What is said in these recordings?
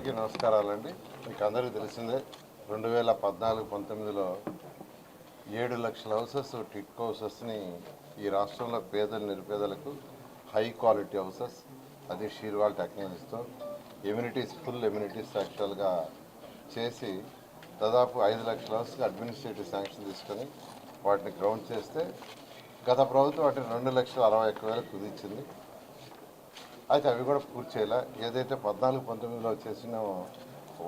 అందరికీ నమస్కారాలండి. మీకు అందరికీ తెలిసిందే రెండు వేల పద్నాలుగు పంతొమ్మిదిలో ఏడు లక్షల హౌసెస్ టిట్కో హౌసెస్ని ఈ రాష్ట్రంలో పేదలు నిరుపేదలకు హై క్వాలిటీ హౌసెస్ అది షీర్వాల్ టెక్నాలజీతో ఎమ్యూనిటీస్ ఫుల్ ఎమ్యూనిటీస్ యాక్చువల్గా చేసి దాదాపు ఐదు లక్షల హౌస్కి అడ్మినిస్ట్రేటివ్ శాంక్షన్ తీసుకొని వాటిని గ్రౌండ్ చేస్తే గత ప్రభుత్వం వాటిని రెండు లక్షల అరవై ఒక్క వేలకు కుదించింది. అయితే అవి కూడా పూర్తి చేయాల? ఏదైతే పద్నాలుగు పంతొమ్మిదిలో చేసినామో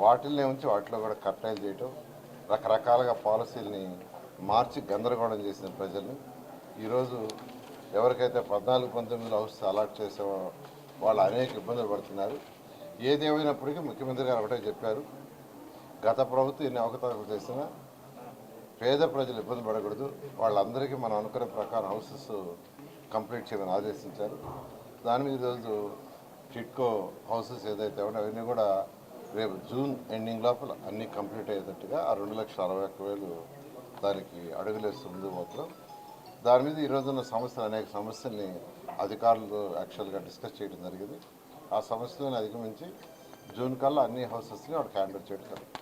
వాటిల్ని ఉంచి వాటిలో కూడా కట్టాయిలు చేయటం రకరకాలుగా పాలసీలని మార్చి గందరగోళం చేసిన ప్రజల్ని. ఈరోజు ఎవరికైతే పద్నాలుగు పంతొమ్మిదిలో హౌస్ అలాట్ చేసామో వాళ్ళు అనేక ఇబ్బందులు పడుతున్నారు. ఏది ముఖ్యమంత్రి గారు ఒకటే చెప్పారు. గత ప్రభుత్వం ఎన్ని అవకతవకలు చేసినా పేద ప్రజలు ఇబ్బంది పడకూడదు. వాళ్ళందరికీ మనం అనుకునే ప్రకారం హౌసెస్ కంప్లీట్ చేయమని ఆదేశించారు. దాని మీద ఈరోజు చిట్కో హౌసెస్ ఏదైతే ఉన్నాయో అవన్నీ కూడా రేపు జూన్ ఎండింగ్ లోపల అన్నీ కంప్లీట్ అయ్యేటట్టుగా ఆ రెండు లక్షల అరవై ఒక్క వేలు దానికి అడుగులేస్తుంది మాత్రం దాని మీద ఈరోజున్న సమస్యలు అనేక సమస్యల్ని అధికారులు యాక్చువల్గా డిస్కస్ చేయడం జరిగింది ఆ సమస్యలను అధిగమించి జూన్ కల్లా అన్ని హౌసెస్ని వాడికి హ్యాండిల్ చేయడం జరుగుతుంది.